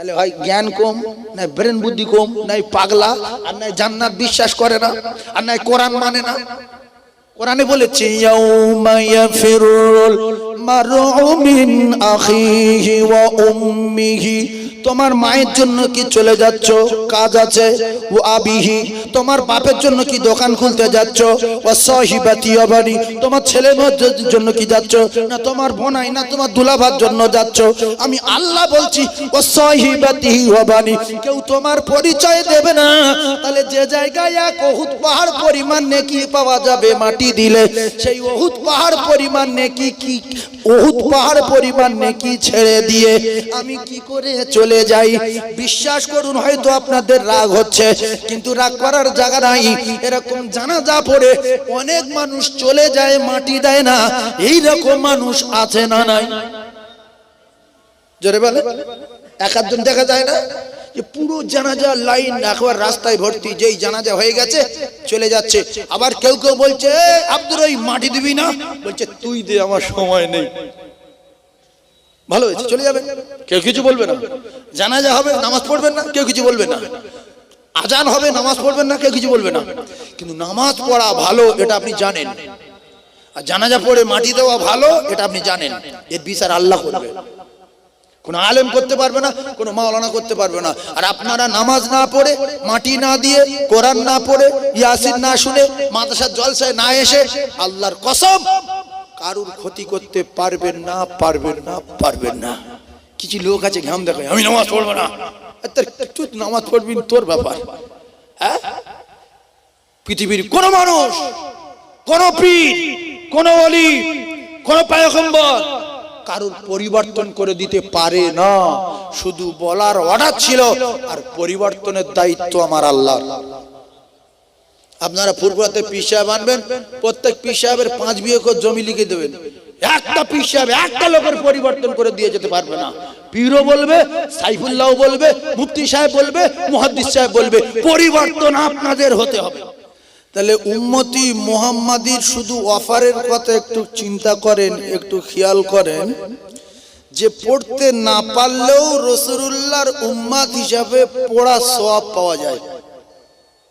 তাহলে হয় জ্ঞান কম, নাই ব্রেন বুদ্ধি কম, নাই পাগলা, আর নাই জান্নাত বিশ্বাস করে না, আর নাই কোরআন মানে না। কোরআনে বলেছে, ইয়াউমা ইয়াফিরুল মারউ মিন আখিহি ওয়া উম্মিহি। তোমার মায়ের জন্য কি চলে যাচ্ছ? কাজ আছে। ও আবিহি। তোমার বাপের জন্য কি দোকান খুলতে যাচ্ছ? ও সহিবাতি অবানি তোমার ছেলে মেয়ের জন্য কি যাচ্ছ? না, তোমার বোনাই না, তোমার দুলাভার জন্য যাচ্ছ। আমি আল্লাহ বলছি ও সহিবাতি অবানি কেউ তোমার পরিচয় দেবে না। তাহলে যে জায়গায় এক পাহাড় পরিমাণ নেকি পাওয়া যাবে মাটি দিলে, সেই অহুত পাহাড় পরিমাণ নেকি কি? অহুত পাহাড় পরিমাণ নেকি ছেড়ে দিয়ে আমি কি করে চলে যাই? বিশ্বাস করুন, হয়তো আপনাদের রাগ হচ্ছে, কিন্তু রাগ করার জায়গা নাই। এরকম জানাজা পড়ে অনেক মানুষ চলে যায়, মাটি দেয় না। এই রকম মানুষ আছে না নাই? জোরে বলে এক দেখা যায় না? যে পুরো জানাজা লাইন একবার রাস্তায় ভর্তি, যেই জানাজা হয়ে গেছে, চলে যাচ্ছে। আবার কেউ কেউ বলছে আব্দুর মাটি দিবি না? বলছে, তুই দে, আমার সময় নেই। ভালো হয়েছে, চলে যাবে। কেউ কিছু বলবে না। জানাজা হবে, নামাজ পড়বেন না, কেউ কিছু বলবে না। আজান হবে, নামাজ পড়বেন না, কেউ কিছু বলবে না। কিন্তু নামাজ পড়া ভালো, এটা আপনি জানেন। আর জানাজা পড়ে মাটি দেওয়া ভালো, এটা আপনি জানেন। এর বিচার আল্লাহ করবে। কোন আলেম করতে পারবে না, কোন মাওলানা করতে পারবে না। আর আপনারা নামাজ না পড়ে, মাটি না দিয়ে, কোরআন না পড়ে, ইয়াসিন না শুনে, মাদ্রাসার জলসায় না এসে আল্লাহর কসম কারুর ক্ষতি করতে পারবেন না পারবেন না পারবেন না। কিছু লোক আছে ঘাম দেখায়, আমি নামাজ পড়ব না। তোর, তুই নামাজ পড়বি তোর ব্যাপার। হ্যাঁ? পৃথিবীর কোন মানুষ, কোন পীর, কোন অলি কোন পায়গম্বর কারোর পরিবর্তন করে দিতে পারে না। শুধু বলার অর্ডার ছিল আর পরিবর্তনের দায়িত্ব আমার আল্লাহ আপনারা ফুরফুরাতে পীর সাহেব আনবেন, প্রত্যেক পীর সাহেবের পাঁচ বিয়ে করে জমি লিখে দেবেন। একটা পীর সাহেব একটা লোকের পরিবর্তন করে দিয়ে যেতে পারবে না। পীরও বলবে সাইফুল্লাহ বলবে, মুফতি সাহেব বলবে, মুহাদ্দিস সাহেব বলবে, পরিবর্তন আপনাদের হতে হবে। তাহলে উম্মতি মোহাম্মদীর শুধু অফারের কথা একটু চিন্তা করেন, একটু খেয়াল করেন, যে পড়তে না পারলেও রসুল্লাহর উম্মাদ হিসাবে পড়া সওয়াব পাওয়া যায়।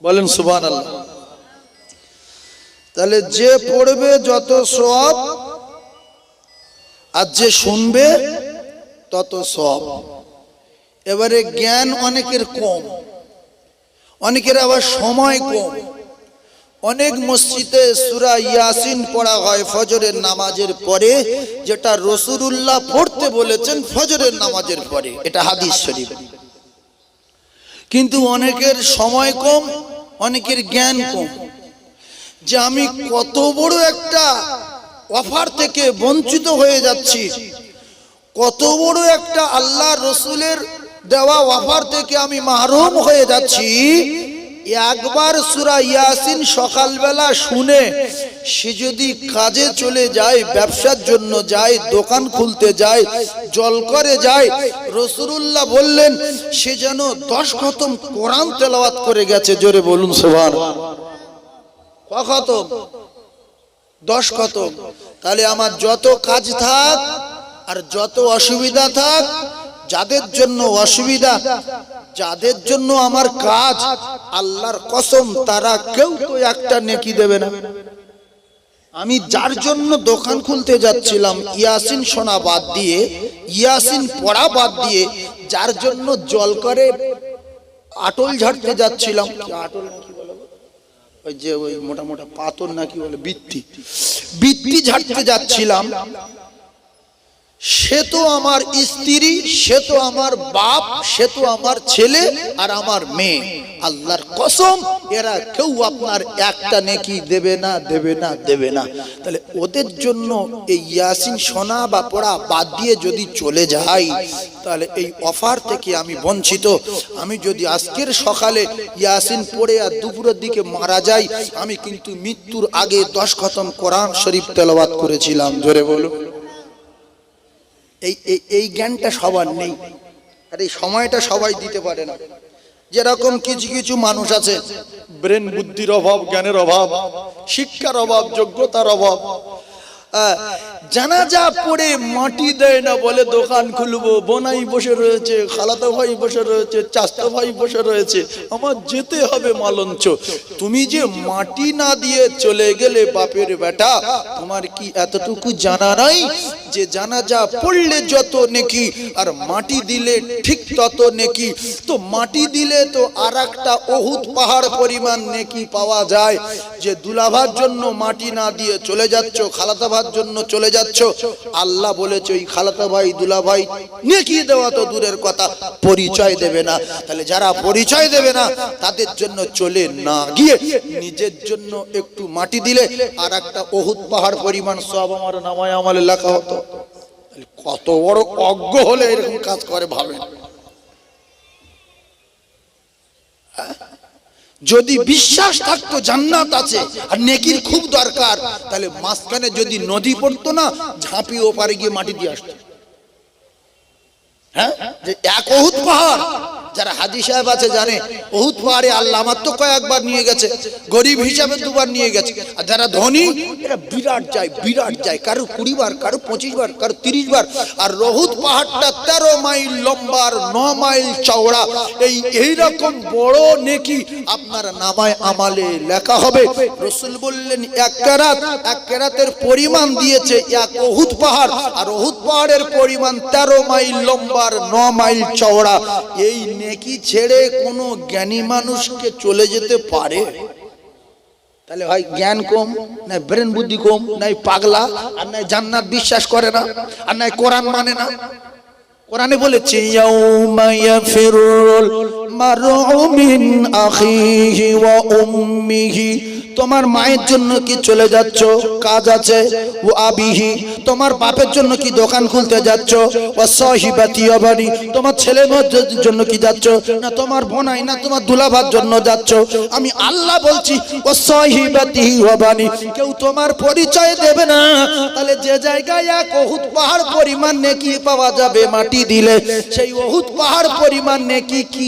বলেন সুবান আল্লাহ তাহলে যে পড়বে যত সব আর যে শুনবে তত সব এবারে জ্ঞান অনেকের কম, অনেকের আবার সময় কম। অনেক মসজিদে সুরা ইয়াসিন পড়া হয় ফজরের নামাজের পরে যেটা রসুরুল্লাহ পড়তে বলেছেন ফজরের নামাজের পরে। এটা হাদিস শরীফ। কিন্তু অনেকের সময় কম অনেকের জ্ঞান কম। যে আমি কত বড় একটা অফার থেকে বঞ্চিত হয়ে যাচ্ছি। কত বড় একটা আল্লাহ রসুলের দেওয়া অফার থেকে আমি মাহরুম হয়ে যাচ্ছি। একবার সুরা ইয়াসিন সকালবেলা শুনে সে যদি কাজে চলে যায়, ব্যবসার জন্য যায়, দোকান খুলতে যায় জল করে যায় রসুল্লাহ বললেন, সে যেন দশ খতম কোরআন তেলাওয়াত করে গেছে। জোরে বলুন সোভান খতম? দশ খতম। তাহলে আমার যত কাজ থাক আর যত অসুবিধা থাক, যাদের জন্য অসুবিধা যাদের জন্য আমার কাজ, আল্লাহর কসম, তারা কেউ তো একটা নেকি দেবে না। আমি যার জন্য দোকান খুলতে যাচ্ছিলাম, ইয়াসিন শোনা বাদ দিয়ে, ইয়াসিন পড়া বাদ দিয়ে, যার জন্য জল করে আটল ঝাড়তে যাচ্ছিলাম? ওই যে ওই মোটা মোটা পাথর নাকি বলে, বৃত্তি। বৃত্তি ঝাড়তে যাচ্ছিলাম। সে তো আমার স্ত্রী, সে তো আমার বাপ, সে তো আমার ছেলে আর আমার মেয়ে। আল্লাহর কসম, এরা কেউ আপনার একটা নেকি দেবে না দেবে না দেবে না। তাহলে ওদের জন্য এই ইয়াসিন শোনা বা পড়া বাদ দিয়ে যদি চলে যাই, তাহলে এই অফার থেকে আমি বঞ্চিত। আমি যদি আজকের সকালে ইয়াসিন পড়ে আর দুপুরের দিকে মারা যাই, আমি কিন্তু মৃত্যুর আগে দশ খতম কোরআন শরীফ তেলাওয়াত করেছিলাম। জোরে বলো এই এই জ্ঞানটা সবার নেই। আর এই সময়টা সবাই দিতে পারে না। যেরকম কিছু কিছু মানুষ আছে, ব্রেন বুদ্ধির অভাব, জ্ঞানের অভাব, শিক্ষার অভাব, যোগ্যতার অভাব জানাজা পড়ে মাটি দেয় না বলে দোকান খুলবো, বোনাই বসে রয়েছে, খালাতো ভাই বসে রয়েছে, চাস্তো ভাই বসে রয়েছে, আমার যেতে হবে মালঞ্চ। তুমি যে মাটি না দিয়ে চলে গেলে বাপের বেটা, তোমার কি এতটুকু জানা নাই যে জানাজা পড়লে যত নেকি আর মাটি দিলে ঠিক তত নেকি? তো মাটি দিলে তো আর একটা অহুত পাহাড় পরিমাণ নেকি পাওয়া যায়। যে দুলাভার জন্য মাটি না দিয়ে চলে যাচ্ছ, খালাতা ভার জন্য চলে যাচ্ছ। আল্লাহ বলেছে, ওই খালাতা ভাই দুলা ভাই নেকি দেওয়া তো দূরের কথা, পরিচয় দেবে না। তাহলে যারা পরিচয় দেবে না, তাদের জন্য চলে না গিয়ে নিজের জন্য একটু মাটি দিলে আর একটা অহুত পাহাড় পরিমাণ সব আমার নামায় আমলে লেখা হতো। কত বড় অজ্ঞ হলে এরকম কাজ করে ভাবেন। যদি বিশ্বাস থাকতো জান্নাত আছে আর নেকির খুব দরকার, তাহলে মাঝখানে যদি নদী পড়তো না ঝাঁপি ওপারে গিয়ে মাটি দিয়ে আসতো। হ্যাঁ? এক পাহাড়, যারা সাহেব আছে জানে পাহাড়ে তো কয়েকবার নিয়ে গেছে, গরিব হিসাবে দুবার নিয়ে গেছে। আর যারা ধনী বিরাট যায় কারও কুড়ি বার, কারও পঁচিশ বার, কারও তিরিশ বার। আর পাহাড়টা তেরো মাইল লম্বা ন মাইল চওড়া। এই বড় নেকি আপনার নামায় আমালে লেখা হবে। রসুল বললেন, এক কেরাত, এক কেরাতের পরিমাণ দিয়েছে এক অহুত পাহাড়। আর অহুত পাহাড়ের পরিমাণ তেরো মাইল লম্বা আর ন মাইল চওড়া। এই নেকি ছেড়ে কোনো জ্ঞানী মানুষকে চলে যেতে পারে? তাহলে ভাই, জ্ঞান কম নাই ব্রেন বুদ্ধি কম নাই পাগলা, আর নাই জান্নাত বিশ্বাস করে না, আর নাই কোরআন মানে না। কোরআনে বলেছে, ইয়াউমা ইয়াফিরুল মারউ মিন আখিহি ওয়া উম্মিহি তোমার মায়ের জন্য কি চলে যাচ্ছ? কাজ আছে। ও আবিহি, তোমার বাপের জন্য কি দোকান খুলতে যাচ্ছ? ও সহিবাতি অবানি তোমার ছেলে মেয়ের জন্য কি যাচ্ছ? না তোমার বোনাই না তোমার দুলাভার জন্য যাচ্ছ? আমি আল্লাহ বলছি, ও সহিবাতি অবানি কেউ তোমার পরিচয় দেবে না। তাহলে যে জায়গায় এক অহুত পাহাড় পরিমাণ নেকি পাওয়া যাবে মাটি দিলে, সেই অহুত পাহাড় পরিমাণ নেকি কি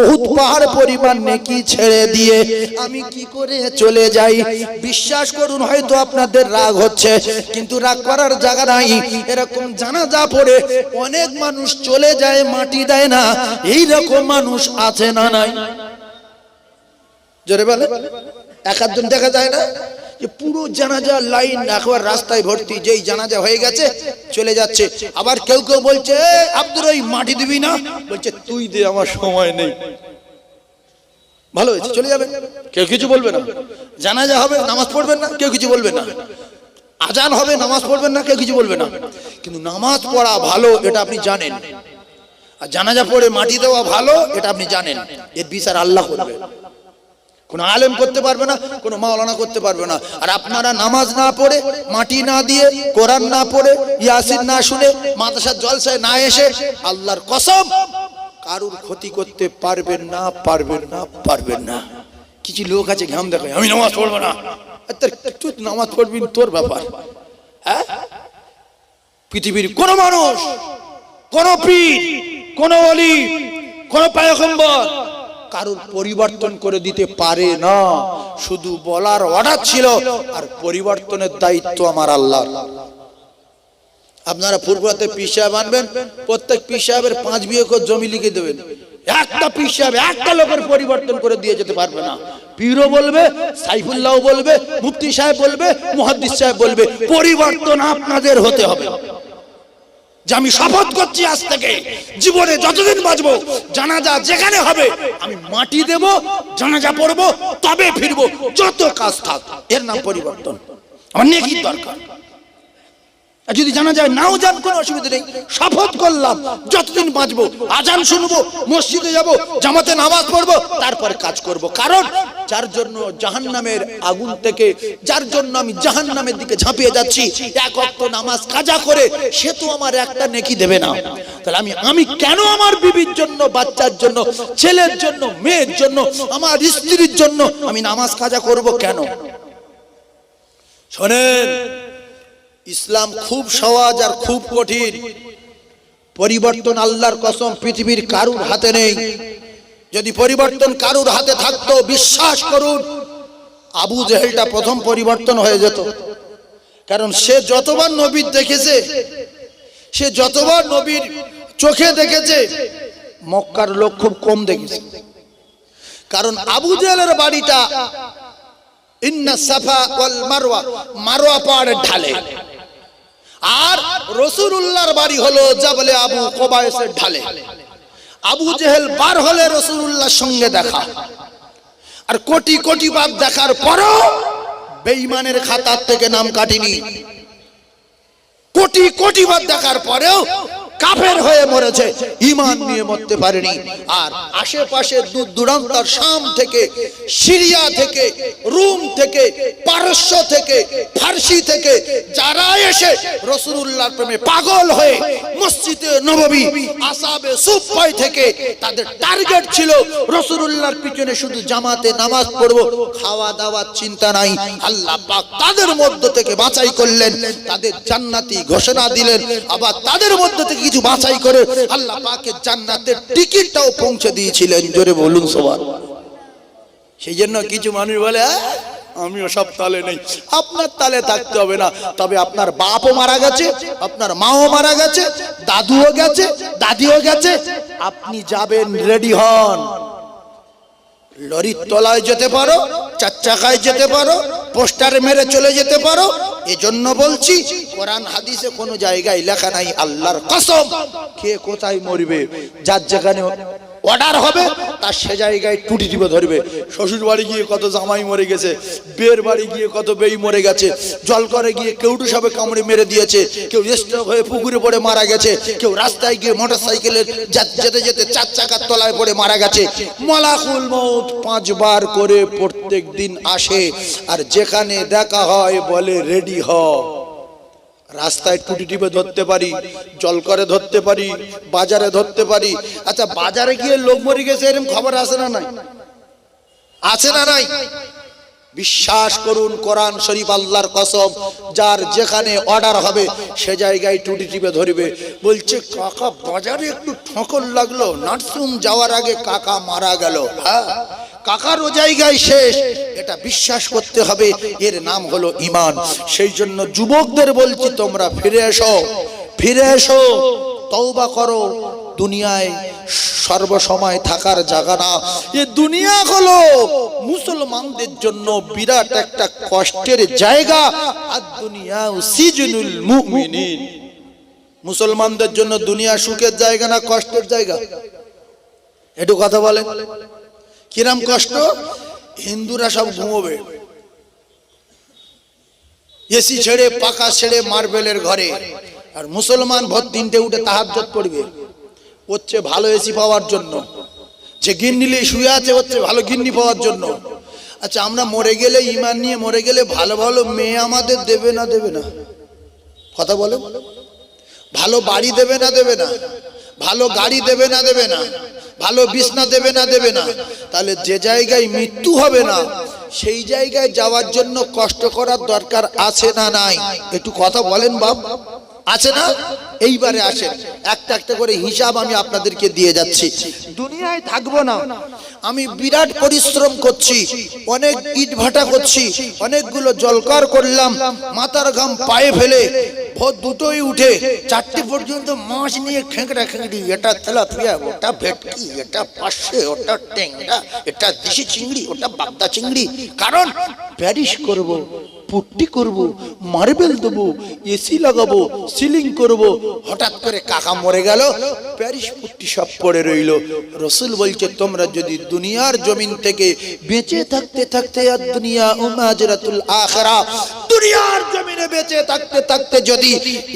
অহুত পাহাড় পরিমাণ নেকি ছেড়ে দিয়ে আমি কি করে চলে যাই। বিশ্বাস করুন হয়তো আপনাদের রাগ হচ্ছে কিন্তু রাগ করার জায়গা নাই। এরকম জানাজা পড়ে অনেক মানুষ চলে যায় মাটি দেয় না। এই রকম মানুষ আছে না নাই। জোরে বলে এক দেখা যায় না যে পুরো জানাজা লাইন একবার রাস্তায় ভর্তি যেই জানাজা হয়ে গেছে চলে যাচ্ছে। আবার কেউ কেউ বলছে "এ, আব্দুর ওই মাটি দিবি না? বলছে তুই দে আমার সময় নেই। ভালো হয়েছে, চলে যাবে। কেউ কিছু বলবে না। জানাজা হবে, নামাজ পড়বেন না, কেউ কিছু বলবে না। আজান হবে, নামাজ পড়বেন না, কেউ কিছু বলবে না। কিন্তু নামাজ পড়া ভালো, এটা আপনি জানেন। আর জানাজা পড়ে মাটি দেওয়া ভালো, এটা আপনি জানেন। এর বিচার আল্লাহ করবে। কোনো আলেম করতে পারবে না, কোনো মাওলানা করতে পারবে না। আর আপনারা নামাজ না পড়ে, মাটি না দিয়ে, কোরআন না পড়ে, ইয়াসিন না শুনে, মাদ্রাসার জলসায় না এসে, আল্লাহর কসম কারুর ক্ষতি করতে পারবেন না পারবেন না পারবেন না। কিছু লোক আছে ঘাম দেখায়, আমি নামাজ পড়ব না। তুই নামাজ পড়বি, তোর ব্যাপার। হ্যাঁ? পৃথিবীর কোন মানুষ, কোন পীর, কোন অলি কোন পায়গম্বর কারুর পরিবর্তন করে দিতে পারে না। শুধু বলার অর্ডার ছিল, আর পরিবর্তনের দায়িত্ব আমার আল্লাহ আপনারা পূর্বতে পিসাব আনবেন, প্রত্যেক পিসাবের পাঁচ বিয়ে করে জমি লিখে দেবেন। একটা পিসাব একটা লোকের পরিবর্তন করে দিয়ে যেতে পারবে না। পীরও বলবে সাইফুল্লাহ বলবে, মুফতি সাহেব বলবে, মুহাদ্দিস সাহেব বলবে, পরিবর্তন আপনাদের হতে হবে। যে আমি শপথ করছি আজ থেকে, জীবনে যতদিন বাঁচবো, জানাজা যেখানে হবে, আমি মাটি দেব, জানাজা পড়ব, তবে ফিরবো, যত কাজ থাক, এর নাম পরিবর্তন। আমার নেকির দরকার। যদি জানা যায় নাও যান, কোনো অসুবিধা নেই। শপথ করলাম, যতদিন বাঁচবো, আজান শুনব, মসজিদে যাব, জামাতে নামাজ পড়ব, তারপরে কাজ করব। কারণ যার জন্য জাহান্নামের আগুন থেকে, যার জন্য আমি জাহান্নামের দিকে ঝাঁপিয়ে যাচ্ছি, এক অক্ত নামাজ কাজা করে সে তো আমার একটা নেকি দেবে না। তাহলে আমি আমি কেন আমার বিবির জন্য, বাচ্চার জন্য, ছেলের জন্য, মেয়ের জন্য, আমার স্ত্রীর জন্য আমি নামাজ কাজা করব কেন? শোনেন ইসলাম খুব সহজ আর খুব কঠিন। পরিবর্তন আল্লাহর কসম পৃথিবীর কারুর হাতে নেই। যদি পরিবর্তন কারুর হাতে থাকতো, বিশ্বাস করুন, আবু জেহেলটা প্রথম পরিবর্তন হয়ে যেত। কারণ সে যতবার নবীর দেখেছে, সে যতবার নবীর চোখে দেখেছে, মক্কার লোক খুব কম দেখেছে। কারণ আবু জেলের বাড়িটা ইন্না সাফা ওয়াল মারওয়া মারওয়া পাহাড়ের ঢালে। আর রসুলুল্লাহর বাড়ি হলো জাবলে আবু কবায়সের ঢালে। আবু জেহেল বার হলে রসুলুল্লাহর সঙ্গে দেখা। আর কোটি কোটি বাপ দেখার পরও বেইমানের খাতার থেকে নাম কাটিনি। কোটি কোটি বাপ দেখার পরেও কাফের হয়ে মরেছে। ইমান নিয়ে মরতে পারেনি। আর আশেপাশে দূর দূরান্তর শাম থেকে, সিরিয়া থেকে, রুম থেকে, পারস্য থেকে, ফার্সি থেকে, যারা এসে রসুলুল্লাহর প্রেমে পাগল হয়ে মসজিদে নববী, আসাবে সুফাই থেকে তাদের টার্গেট ছিল রসুলুল্লাহর পিছনে শুধু জামাতে নামাজ পড়ব, খাওয়া দাওয়ার চিন্তা নাই। আল্লাহ পাক তাদের মধ্য থেকে বাছাই করলেন, তাদের জান্নাতি ঘোষণা দিলেন, আবার তাদের মধ্য থেকে কিছু বাছাই করে আল্লাহ পাকের জান্নাতের টিকিটটাও পৌঁছে দিয়েছিলেন। জোরে বলুন সবার। সেই জন্য কিছু মানুষ বলে "আহ, আমিও সব তালে নেই। আপনার তালে থাকতে হবে না। তবে আপনার বাপও মারা গেছে আপনার মাও মারা গেছে দাদুও গেছে দাদিও গেছে। আপনি যাবেন রেডি হন। লরির তলায় যেতে পারো চাকায় যেতে পারো, পোস্টারে মেরে চলে যেতে পারো, এজন্য বলছি, কোরআন, হাদিসে কোনো জায়গায় লেখা নাই, আল্লাহর কসম। কে কোথায় মরবে? যার যেখানে অর্ডার হবে, তার সে জায়গায় টুটি টিপে ধরবে। শ্বশুর বাড়ি গিয়ে কত জামাই মরে গেছে বের বাড়ি গিয়ে কত বেই মরে গেছে জল করে গিয়ে কেউটু সবে কামড়ে মেরে দিয়েছে, কেউ স্ট্রোক হয়ে পুকুরে পড়ে মারা গেছে, কেউ রাস্তায় গিয়ে মোটর সাইকেলের যেতে যেতে চার চাকার তলায় পড়ে মারা গেছে। মলাকুল মৌত পাঁচবার করে প্রত্যেক দিন আসে, আর যেখানে দেখা হয় বলে রেডি হ। রাস্তায় টুটি টিপে ধরতে পারি, জল করে ধরতে পারি, বাজারে ধরতে পারি। আচ্ছা বাজারে গিয়ে লোক মরে গেছে, এরকম খবর আসে না নাই? আছে না নাই? বিশ্বাস করুন, কোরআন শরীফ আল্লাহর কসম, যার যেখানে অর্ডার হবে, সে জায়গায় টুটি টিপে ধরবে। বলছে, কাকা, বাজারে একটু ঠকর লাগল নার্সিং যাওয়ার আগে কাকা মারা গেল। হ্যাঁ কাকার ও জায়গায় শেষ। এটা বিশ্বাস করতে হবে, এর নাম হলো ইমান সেই জন্য যুবকদের বলছি, তোমরা ফিরে এসো ফিরে এসো, তওবা করো দুনিয়ায় সর্বসময় থাকার জায়গা না। এ দুনিয়া হলো মুসলমানদের জন্য বিরাট একটা কষ্টের জায়গা। আর দুনিয়া সিজনুল মুমিনিন। মুসলমানদের জন্য দুনিয়া সুখের জায়গা না কষ্টের জায়গা? একটু কথা বলেন। কিরাম কষ্ট? হিন্দুরা সব ঘুমোবে। এসি ছেড়ে পাকা ছেড়ে মার্বেলের ঘরে। আর মুসলমান ভোর তিনটে উঠে তাহাজ্জত পড়বে। হচ্ছে ভালো এসি পাওয়ার জন্য। যে গিন্নিলে শুয়ে আছে হচ্ছে ভালো গিন্নি পাওয়ার জন্য। আচ্ছা আমরা মরে গেলে ইমান নিয়ে মরে গেলে ভালো ভালো মেয়ে আমাদের দেবে না দেবে না? কথা বলে। ভালো বাড়ি দেবে না দেবে না? ভালো গাড়ি দেবে না দেবে না? ভালো বিছনা দেবে না দেবে না? তাহলে যে জায়গায় মৃত্যু হবে না, সেই জায়গায় যাওয়ার জন্য কষ্ট করার দরকার আছে না নাই? একটু কথা বলেন বাপ। আছে না? এইবারে আসেন। একটা একটা করে হিসাব আমি আপনাদেরকে দিয়ে যাচ্ছি। দুনিয়ায় থাকব না। আমি বিরাট পরিশ্রম করছি। অনেক ইট ভাটা করছি। অনেকগুলো জলকার করলাম। মাথার ঘাম পায়ে ফেলে। ভোর দুটোই উঠে চারটে পর্যন্ত মাছ নিয়ে খেঁকড়া খেঁকড়ি। এটা তেলাপিয়া, ওটা ভেটকি, এটা পাশে ওটা টেংরা এটা দেশি চিংড়ি, ওটা বাগদা চিংড়ি। কারণ প্যারিস করব। পুট্টি করব, মার্বেল দেবো এসি লাগাবো, সিলিং করব। হঠাৎ করে কাকা মরে গেল, প্যারিস পুট্টি সব পড়ে রইল। রসুল বলছে, তোমরা যদি দুনিয়ার জমিন থেকে বেঁচে থাকতে থাকতে, আর দুনিয়া উমাজরাতুল আখরা, দুনিয়ার জমিনে বেঁচে থাকতে থাকতে যদি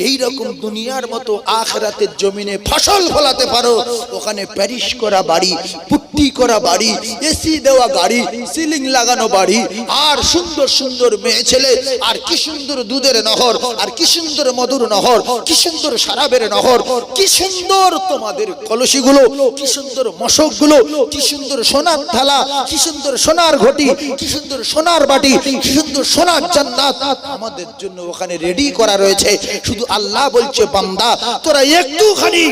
এই রকম দুনিয়ার মতো আখরাতের জমিনে ফসল ফলাতে পারো, ওখানে প্যারিস করা বাড়ি, পুট্টি করা বাড়ি এসি দেওয়া গাড়ি, সিলিং লাগানো বাড়ি, আর সুন্দর সুন্দর মেয়ে ছেলে আর কি সুন্দর দুধের নহর, আর কি সুন্দর মধুর নহর, কি সুন্দর সারাবের নহর, কি সুন্দর তোমাদের কলসিগুলো, কি সুন্দর মশকগুলো, কি সুন্দর সোনার থালা, কি সুন্দর সোনার ঘটি, কি সুন্দর সোনার বাটি, কি সুন্দর সোনার জান্নাত আমাদের জন্য ওখানে রেডি করা রয়েছে। শুধু আল্লাহ বলছে, বান্দা, তোরা একটুখানি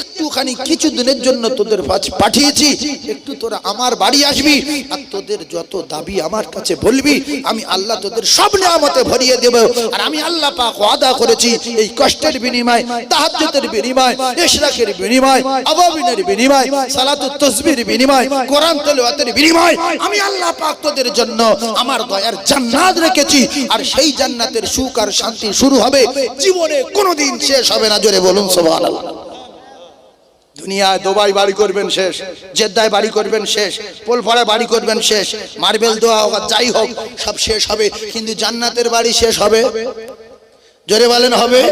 একটুখানি কিছু দিনের জন্য তোদের পাঠিয়েছি। একটু তোরা আমার বাড়ি আসবি আর তোদের যত দাবি আমার কাছে বলবি, আমি আল্লাহ তোদের সব নিয়ামতে ভরিয়ে দেব। আর আমি আল্লাহ পাক ওয়াদা করেছি এই কষ্টের বিনিময়, তাহাজ্জুদের বিনিময়, ইশরাকের বিনিময়, আবাবিনের বিনিময়, সালাতুত তাসবির বিনিময়, কোরআন তেলাওয়াতের বিনিময়, আমি আল্লাহ পাক তোদের জন্য আমার দয়ার জান্নাত রেখেছি। আর সেই জান্নাতের সুখ আর শান্তি শুরু হবে। জীবনে কোনোদিন শেষ হবে না, জোরে বলুন সুবহানাল্লাহ। দুনিয়ায় দুবাই বাড়ি করবেন শেষ, জেদ্দায় বাড়ি করবেন শেষ পোলফাড়ায় বাড়ি করবেন শেষ, মার্বেল দেওয়া হোক যাই হোক, সব শেষ হবে, কিন্তু জান্নাতের বাড়ি শেষ হবে। জোরে বলেন, হবে।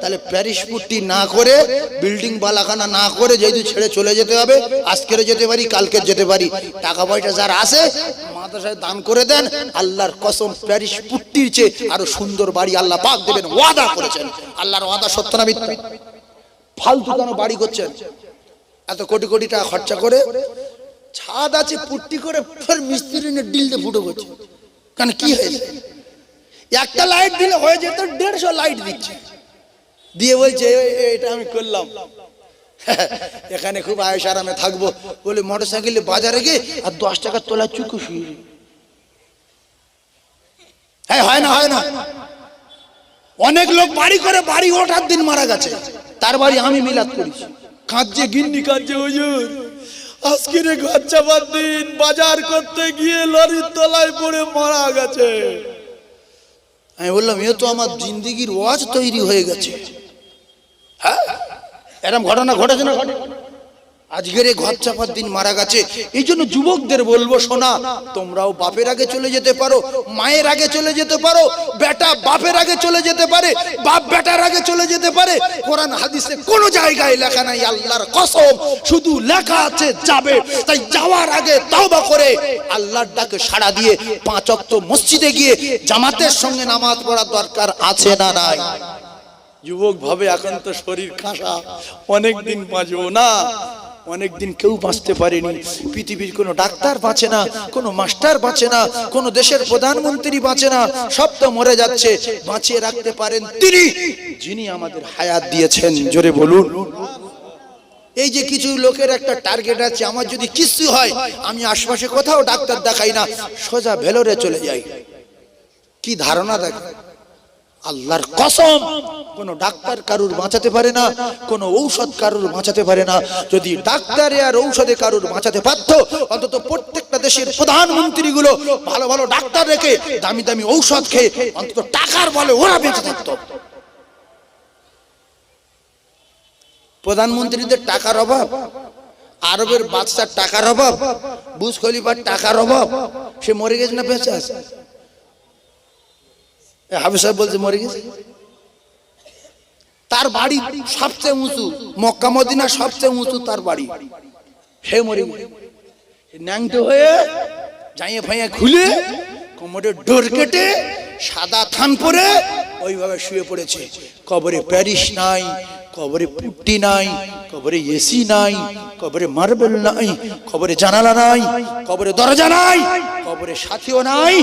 তাহলে প্যারিস পুট্টি না করে, বিল্ডিং বালাখানা না করে যেহেতু ছেড়ে চলে যেতে হবে, আজকের যেতে পারি কালকে যেতে পারি। টাকা পয়সা যার আছে, মাদ্রাসায় দান করে দেন, আল্লাহর কসম প্যারিস পুট্টির চেয়ে আরও সুন্দর বাড়ি আল্লাহ পাক দেবেন, ওয়াদা করেছেন। আল্লাহর ওয়াদা সত্য না ফালতু কেন বাড়ি করছেন? এত কোটি কোটি টাকা খরচা করে ছাদ আছে, পুট্টি করে ফের মিস্ত্রি নিয়ে ডিলতে ফুটো করছে। কেন কি হয়েছে? একটা লাইট দিলে হয়ে যেত দেড়শো লাইট দিচ্ছে। দিয়ে বলছে, "এ- এ- এটা আমি করলাম। এখানে খুব আয়স আরামে থাকব বলে মোটর সাইকেলে বাজারে গিয়ে আর দশ টাকা তোলা চুকু শুয়ে হ্যাঁ হয় না হয় না। অনেক লোক বাড়ি করে বাড়ি ওঠার দিন মারা গেছে। তার বাড়ি আমি মিলাদ করেছি। কাঁদছে, গিন্নি কাঁদছে, হুজুর। আজকে রে ঘর চাপার দিন, বাজার করতে গিয়ে লরির তলায় পড়ে মারা গেছে। আমি বললাম, এ তো আমার জিন্দিগির ওয়াজ তৈরি হয়ে গেছে। হ্যাঁ? এরকম ঘটনা ঘটেছে না ঘটে আজকের এই ঘর চাপার দিন মারা গেছে। এই জন্য যুবকদের বলব শোনা তোমরাও বাপের আগে চলে যেতে পারো, মায়ের আগে চলে যেতে পারো, বেটা বাপের আগে চলে যেতে পারে, বাপ বেটার আগে চলে যেতে পারে। কোরআন হাদিসে কোনো জায়গায় লেখা নাই, আল্লাহর কসম, শুধু লেখা আছে, যাবে। তাই যাওয়ার আগে তওবা করে আল্লাহর ডাকে সাড়া দিয়ে পাঁচ ওয়াক্ত মসজিদে গিয়ে জামাতের সঙ্গে নামাজ পড়ার দরকার আছে না নাই? যুবক ভাবে এখন তো শরীর খাসা অনেক দিন বাঁচবো না। অনেক দিন কেউ বাঁচতে পারেনি। পৃথিবীর কোনো ডাক্তার বাঁচে না, কোনো মাস্টার বাঁচে না, কোনো দেশের প্রধানমন্ত্রী বাঁচে না, সব তো মরে যাচ্ছে। বাঁচিয়ে রাখতে পারেন তিনি, যিনি আমাদের হায়াত দিয়েছেন। জোরে বলুন। এই যে কিছু লোকের একটা টার্গেট আছে, আমার যদি কিছু হয়, আমি আশপাশে কোথাও ডাক্তার দেখাই না, সোজা ভেলোরে চলে যাই। কি ধারণা দেখে? আল্লাহর কসম, কোন ডাক্তার কারুর বাঁচাতে পারে না, কোন ঔষধ কারুর বাঁচাতে পারে না। যদি ডাক্তারে আর ঔষধে কারুর বাঁচাতে পারত অন্তত প্রত্যেকটা দেশের প্রধানমন্ত্রীগুলো ভালো ভালো ডাক্তার রেখে দামি দামি ঔষধ খেয়ে অন্তত টাকার বলে ওরা বেঁচে থাকতো। প্রধানমন্ত্রীদের টাকার অভাব, আরবের বাদশার টাকার অভাব বুজ খলিফার টাকার অভাব, সে মরে গেছে না বেঁচে আছে? হাফিজ সাহেব বলছে, মরে গেছে। তার বাড়ি সবচেয়ে উঁচু, মক্কা মদিনা সবচেয়ে উঁচু তার বাড়ি। সে মরে গেছে। ন্যাংটো হয়ে জাইয়ে ফাইয়ে খুলে কোমরে ডোর কেটে সাদা থান পরে ওইভাবে শুয়ে পড়েছে। কবরে প্যারিস নাই, কবরে পুট্টি নাই, কবরে এসি নাই, কবরে মার্বেল নাই, কবরে জানালা নাই, কবরে দরজা নাই, কবরে সাথীও নাই,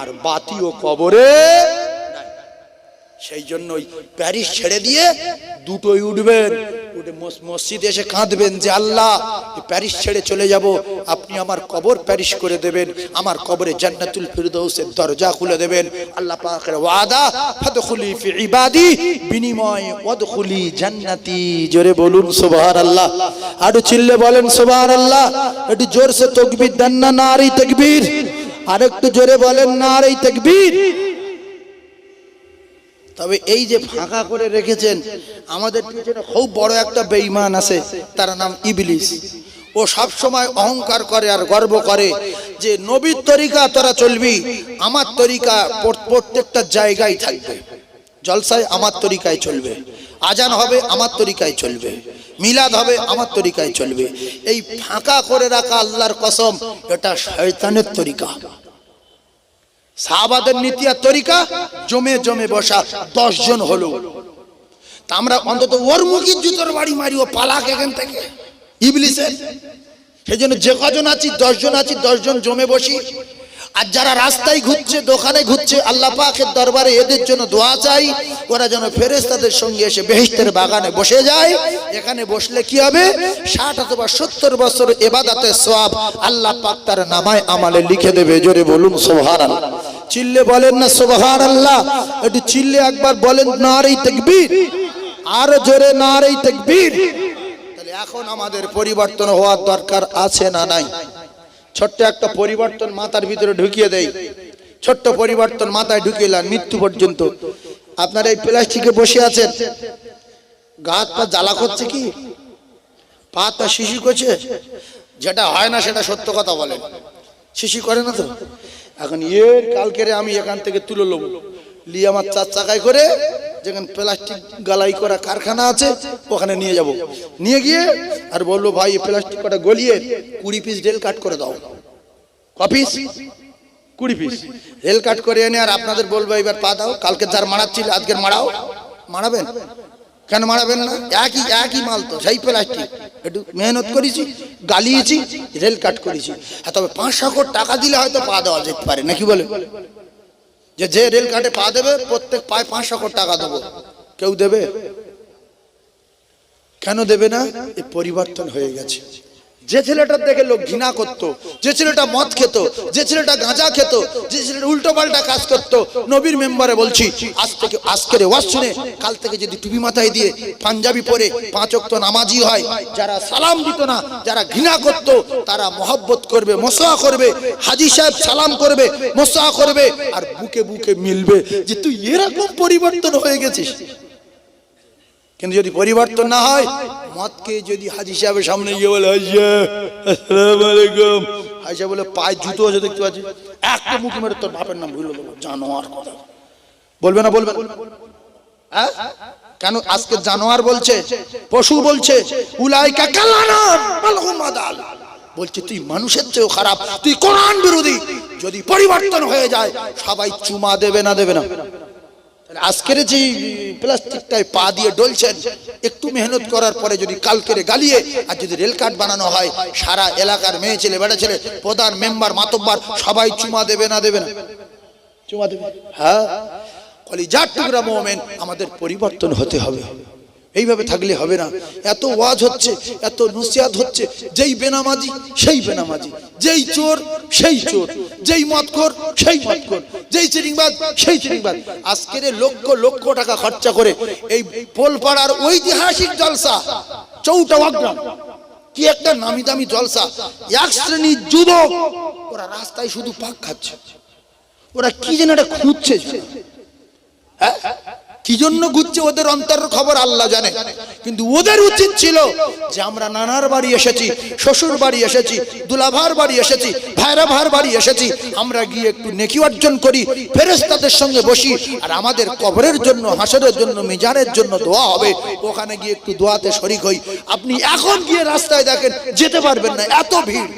আর বাতিও কবরে সেই জন্যই প্যারিস ছেড়ে দিয়ে দুটোই উঠবেন। উঠে মসজিদে এসে কাঁদবেন যে, আল্লাহ প্যারিস ছেড়ে চলে যাব। আপনি আমার কবর প্যারিস করে দেবেন। আমার কবরে জান্নাতুল ফিরদৌসের দরজা খুলে দেবেন। আল্লাহ পাকের ওয়াদা, ফাদখুলি ফি ইবাদি, বিনিময় ওয়াদখুলি জান্নাতি। জোরে বলুন, সুবহানাল্লাহ। আরও চিল্লে বলেন, সুবহানাল্লাহ। একটু জোরসে তাকবীর দেন না, নারী তাকবীর। আরেকটু জোরে বলেন, নারী তাকবীর। তবে এই যে ফাঁকা করে রেখেছেন, আমাদের পিছনে খুব বড় একটা বেঈমান আছে, তার নাম ইবলিস। ও সব সময় অহংকার করে আর গর্ব করে যে, নবীর তরিকা তোরা চলবি, আমার তরিকা প্রত্যেকটা জায়গায় থাকবে। জলসায় আমার তরিকায় চলবে, আজান হবে আমার তরিকায় চলবে, মিলাদ হবে আমার তরিকায় চলবে। এই ফাঁকা করে রাখা আল্লাহর কসম, এটা শয়তানের তরিকা। সাহাবাদের নীতি আর তরিকা, জমে জমে বসা দশ জন হলো। তা আমরা অন্তত ওর মুখী জুতোর বাড়ি মারি, ও পালাক এখান থেকে। ইবলিসের। সেই জন্য যে কজন আছি দশজন আছি দশজন জমে বসি। আর যারা রাস্তায় ঘুরছে, দোকানে ঘুরছে, আল্লাহ পাকের দরবারে এদের জন্য দোয়া চাই, ওরা যেন ফেরেস্তাদের সঙ্গে এসে বেহেস্তের বাগানে বসে যায়। এখানে বসলে কি হবে? ষাট অথবা সত্তর বছর এবাদাতের সব আল্লাহ পাক তার নামায় আমালে লিখে দেবে। জোরে বলুন সোহার চিল্লে বলেন না সোহার আল্লাহ একটু চিল্লে একবার বলেন, নারী তেকবীর। আরও জোরে না নারী তেকবীর। তাহলে এখন আমাদের পরিবর্তন হওয়ার দরকার আছে না নাই? ছোট্ট একটা পরিবর্তন মাথার ভিতরে ঢুকিয়ে দেয় ছোট্ট পরিবর্তন মাথায় ঢুকিয়ে মৃত্যু পর্যন্ত। আপনারা এই প্লাস্টিকে বসে আছেন? গাছ পা জ্বালা করছে কি? পাতা শিশি করছে? যেটা হয় না সেটা সত্য কথা বলে। শিশি করে না তো? এখন এর কালকেরে আমি এখান থেকে তুলে নেব নিয়ে আমার চার চাকায় করে যেখানে প্লাস্টিক গালাই করা কারখানা আছে, ওখানে নিয়ে যাব। নিয়ে গিয়ে আর বলল, ভাই প্লাস্টিক কটা গলিয়ে কুড়ি পিস রেল কাট করে দাও। কপিস কুড়ি পিস রেল কাট করে এনে আর আপনাদের বলব এবার পা দাও, কালকে যার মারাচ্ছিল, আজকের মারাও। মারাবেন? কেন মারাবেন না? একই একই মাল তো, সেই প্লাস্টিক। একটু মেহনত করেছি, গালিয়েছি রেল কাট করেছি। আর তবে পাঁচশো টাকা দিলে হয়তো পা দেওয়া যেতে পারে, নাকি বলে? যে যে রেল কাটে পা দেবে, প্রত্যেক পায়ে পাঁচশো কোটি টাকা দেবো। কেউ দেবে? কেন দেবে না? এই পরিবর্তন হয়ে গেছে। যে ছেলেটার দেখে লোক ঘৃণা করতো, যে ছেলেটা মদ খেত, যে ছেলেটা গাঁজা খেত, যে ছেলেটা উল্টো পাল্টা কাজ করতো, নবীর মেম্বারে বলছি, আজ থেকে আজকের ওয়াজ শুনে, কাল থেকে যদি টুপি মাথায় দিয়ে পাঞ্জাবি পরে পাঁচ অক্ত নামাজি হয়, যারা সালাম দিত না, যারা ঘৃণা করত, তারা মহব্বত করবে মোসা করবে, হাজি সাহেব সালাম করবে মোসা করবে, আর বুকে বুকে মিলবে যে তুই এরকম পরিবর্তন হয়ে গেছিস। কিন্তু যদি পরিবর্তন না হয়, মদকে যদি হাজি সাহেবের সামনে গিয়ে বলে আসসালামু আলাইকুম। হাজি সাহেব বলে, পায়ে জুতো আছে দেখতে পাচ্ছি। একটা মুখে মেরে তোর বাপের নাম ভুলে দেবো জানোয়ার কথা। বলবে না, বলবে হ্যাঁ? কেন? আজকে জানোয়ার বলছে, পশু বলছে, উলাইকা কালানান বলছে, তুই মানুষের চেয়েও খারাপ, তুই কোরআন বিরোধী। যদি পরিবর্তন হয়ে যায়, সবাই চুমা দেবে না দেবে না। আজকের যে প্লাস্টিকটায় পা দিয়ে ডলছেন, একটু মেহনত করার পরে যদি কালকের গালিয়ে আর যদি রেল কার্ড বানানো হয়, সারা এলাকার মেয়ে ছেলে বেড়া ছেলে, প্রধান মেম্বার, মাতব্বার, সবাই চুমা দেবে না দেবে না? চুমা দেবে। হ্যাঁ? যার টুকরা মোমেন, আমাদের পরিবর্তন হতে হবে। এইভাবে থাকলে হবে না। এত ওয়াজ হচ্ছে, এত নুসিয়াত হচ্ছে, যেই বেনামাজি, সেই বেনামাজি, যেই চোর, সেই চোর, যেই মদখোর, সেই মদখোর, যেই চিরিংবাজ সেই চিরিংবাজ আজকের লক্ষ লক্ষ টাকা খরচা করে এই পোলপাড়ার ঐতিহাসিক জলসা চৌটা অগ্রাম, কি একটা নামি দামি জলসা। এক শ্রেণির যুবক, ওরা রাস্তায় শুধু পাক খাচ্ছে। ওরা কি যেন একটা খুঁজছে? কি জন্য ঘুরছে ওদের অন্তরের খবর আল্লাহ জানে। কিন্তু ওদের উচিত ছিল যে আমরা নানার বাড়ি এসেছি, শ্বশুর বাড়ি এসেছি, দুলাভার বাড়ি এসেছি, ভাইরা ভার বাড়ি এসেছি। আমরা গিয়ে একটু নেকি অর্জন করি ফেরেস তাদের সঙ্গে বসি, আর আমাদের কবরের জন্য, হাসরের জন্য, মিজানের জন্য দোয়া হবে। ওখানে গিয়ে একটু দোয়াতে শরিক হই। আপনি এখন গিয়ে রাস্তায় দেখেন, যেতে পারবেন না, এত ভিড়।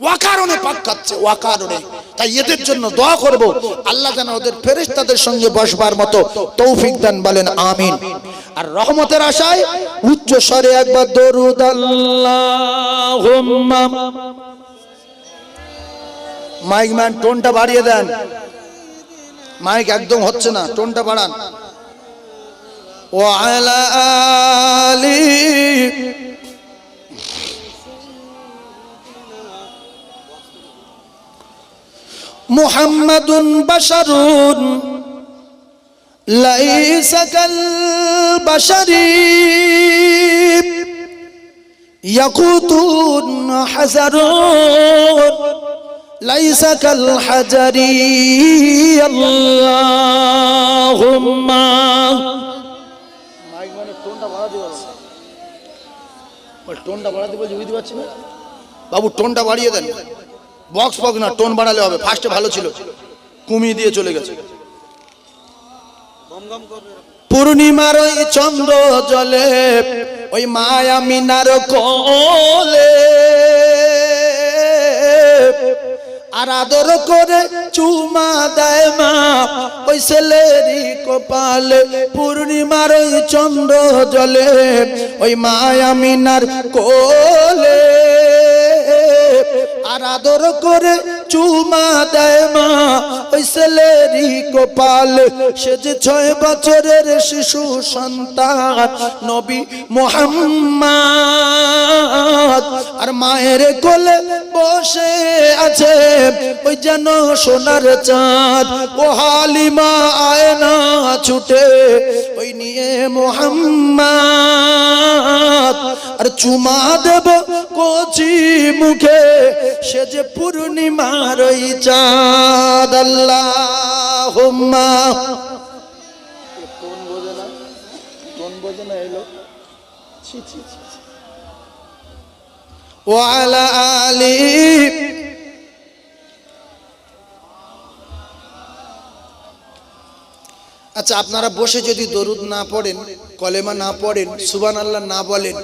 ওয়াকারণে পাক খাচ্ছে ওয়াকারণে তাই এদের জন্য দোয়া করব। আল্লাহ যেন ওদের ফেরেশতাদের সঙ্গে বসবার মতো তৌফিক দান বলেন, আমিন। আর রহমতের আশায় উচ্চ স্বরে একবার দরুদ আল্লাহুম্মা। মাইক ম্যান, টোনটা বাড়িয়ে দেন। মাইক একদম হচ্ছে না, টোনটা বাড়ান। ও আলা আলী মুহাম্মাদুন বাশারুন, লাইসা কাল বাশারি, ইয়াকুতুন হাজারুন, লাইসা কাল হাজারি, আল্লাহুম্মা। মাইক মানে টোনটা বাড়াতে বলছে টোনটা বাড়াতে বলছে বুঝতে পারছি না? বাবু, টোনটা বাড়িয়ে দেন। বক্স বক্স না, টোন বাড়ালে হবে। ফার্স্টে ভালো ছিল। কমিয়ে দিয়ে চলে গেছে। পূর্ণিমার ওই চন্দ্র জলে, ওই মায়া মিনার কোলে, আর আদর করে চুমা দেয় মা, ওই ছেলেরই কপালে। পূর্ণিমার ওই চন্দ্র জলে, ওই মায়া মিনার কোলে আর আদর করে চুমা দেয় মা। ওই ছেলেরই কপাল, সে যে ছয় বছরের শিশু সন্তান, নবী মোহাম্মদ। আর মায়ের কোলে বসে আছে, ওই যেন সোনার চাঁদ। ও হালিমা আয় না ছুটে, ওই নিয়ে মোহাম্মদ। আর চুমা দেব কচি মুখে সে যে পূর্ণিমার ওই চাঁদ আল্লাহ কোন বোঝে না কোন বোঝে না এলো ছি ছি ছি وعلى آله আচ্ছা আপনারা বসে যদি দরুদ না পড়েন কলেমা না পড়েন সুবান আল্লাহ না বলেন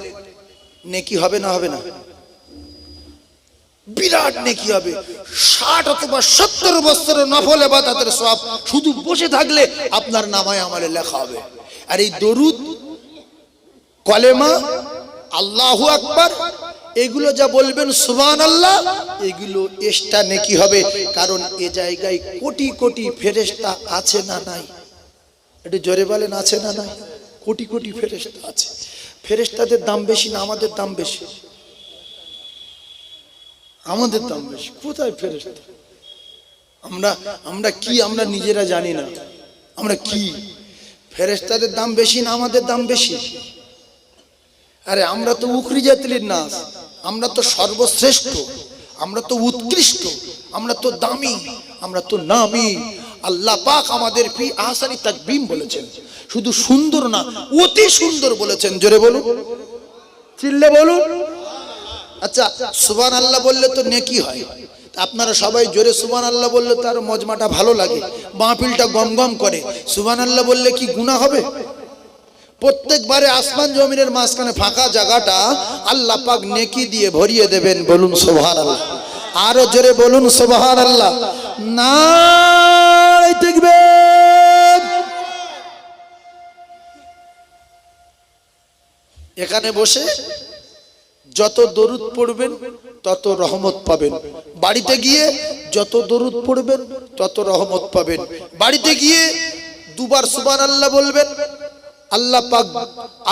নেকি হবে না হবে না বিরাট নেকি হবে। ষাট অথবা সত্তর বছরের নফল এবাদাতের সব শুধু বসে থাকলে আপনার নামায় আমালে লেখা হবে। আর এই দরুদ, কলেমা, আল্লাহু আকবার, এগুলো যা বলবেন সুবান আল্লাহ এগুলো এক্সট্রা নেকি হবে। কারণ এ জায়গায় কোটি কোটি ফেরেস্তা আছে না নাই? একটু জোরে বলেন, আছে না নাই? কোটি কোটি ফেরেস্তা আছে। ফেরেস্তাদের দাম বেশি না আমাদের দাম বেশি? আমাদের দাম বেশি। কোথায় ফেরেস্তা আমরা আমরা কি আমরা নিজেরা জানি না। আমরা কি? ফেরেস্তাদের দাম বেশি না আমাদের দাম বেশি? আরে, আমরা তো উখরি জাতির নাস। আমরা তো সর্বশ্রেষ্ঠ। আমরা তো উৎকৃষ্ট। আমরা তো দামি। আমরা তো নামি। আল্লাহ পাক আমাদের ফি আহসানি তাকবিম বলেছেন। শুধু সুন্দর না, অতি সুন্দর বলেছেন। জোরে বলুন। চিল্লে বলুন। আচ্ছা সুবান আল্লাহ বললে তো নেকি হয়। আপনারা সবাই জোরে সুবান আল্লাহ বললে তার মজমাটা ভালো লাগে। মাহফিলটা গম গম করে। সুবান আল্লাহ বললে কি গুণা হবে? প্রত্যেকবারে আসমান জমিনের মাঝখানে ফাঁকা জায়গাটা আল্লাহ পাক নেকি দিয়ে ভরিয়ে দেবেন বলুন সোভার আল্লাহ আরও জোরে বলুন সোভার আল্লাহ না দেখবে এখানে বসে যত দরুদ পড়বেন, তত রহমত পাবেন। বাড়িতে গিয়ে যত দরুদ পড়বেন, তত রহমত পাবেন। বাড়িতে গিয়ে দুবার সুবান আল্লাহ বলবেন আল্লাহ পাক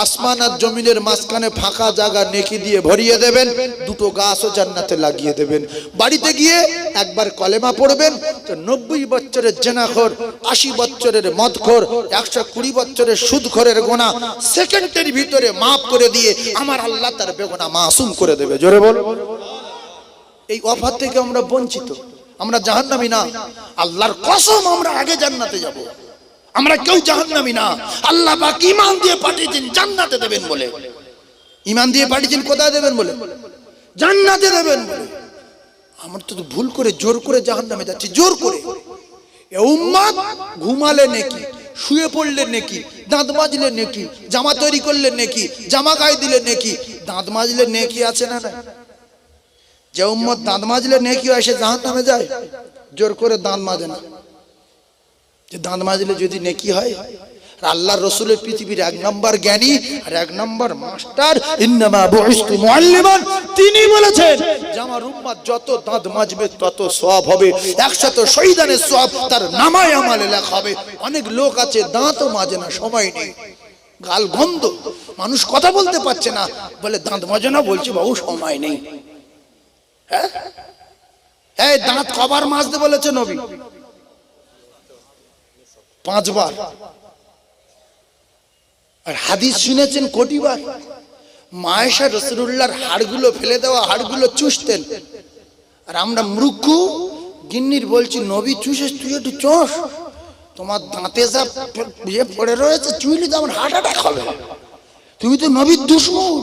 আসমান আর জমিনের মাঝখানে ফাঁকা জায়গা নেকি দিয়ে ভরিয়ে দেবেন, দুটো গাছও জান্নাতে লাগিয়ে দেবেন। বাড়িতে গিয়ে একবার কলেমা পড়বেন, তো নব্বই বছরের জেনাখোর, আশি বছরের মদখোর, একশো কুড়ি বছরের সুদখোরের গোনা সেকেন্ডের ভিতরে মাফ করে দিয়ে আমার আল্লাহ তার বেগোনা মাসুম করে দেবে। জোরে বল। এই অফার থেকে আমরা বঞ্চিত, আমরা জাহান্নামি না, আল্লাহর কসম আমরা আগে জান্নাতে যাব। আমরা কেউ জাহান্নামি না। আল্লাহ পাক ইমান দিয়ে পাঠিয়েছেন, জান্নাতে দেবেন বলে। ইমান দিয়ে পাঠিয়েছেন, কোথায় দেবেন বলে? জান্নাতে দেবেন বলে। আমার তো ভুল করে, জোর করে জাহান্নামে যাচ্ছি, জোর করে। উম্মাদ ঘুমালে নেকি, শুয়ে পড়লে নেকি, দাঁত মাজলে নেকি, জামা তৈরি করলে নেকি, জামা গায়ে দিলে নেকি, দাঁত মাজলে নেকি আছে না না যে উম্মত দাঁত মাজলে নেকি হয়, সে জাহান নামে যায়। জোর করে দাঁত মাজে না। যে দাঁত মাজলে যদি নেকি হয় আল্লাহ রসুলের পৃথিবীর এক নম্বর জ্ঞানী আর এক নম্বর মাস্টার তিনি বলেছেন যে আমার উম্মত যত দাঁত মাজবে তত সওয়াব হবে একশত শহীদানের সওয়াব তার নামায় আমালে লেখা হবে। অনেক লোক আছে, দাঁতও মাজে না, সময় নেই। গাল গন্ধ, মানুষ কথা বলতে পারছে না। বলে, দাঁত মাজে না? বলছে, বাবু, সময় নেই। হ্যাঁ? এই দাঁত কবার মাজতে বলেছে নবী। পাঁচবার। আর হাদিস শুনেছেন কোটিবার। মায়েশা রসুল্লাহর হাড়গুলো ফেলে দেওয়া, হাড়গুলো চুষতেন। আর আমরা মূর্খ, গিন্নির বলছি, নবী চুষেস তুই একটু চষ তোমার দাঁতে যা ইয়ে পড়ে রয়েছে, চুইলি তো আমার হার্ট অ্যাটাক হবে। তুমি তো নবীর দুশ্মন।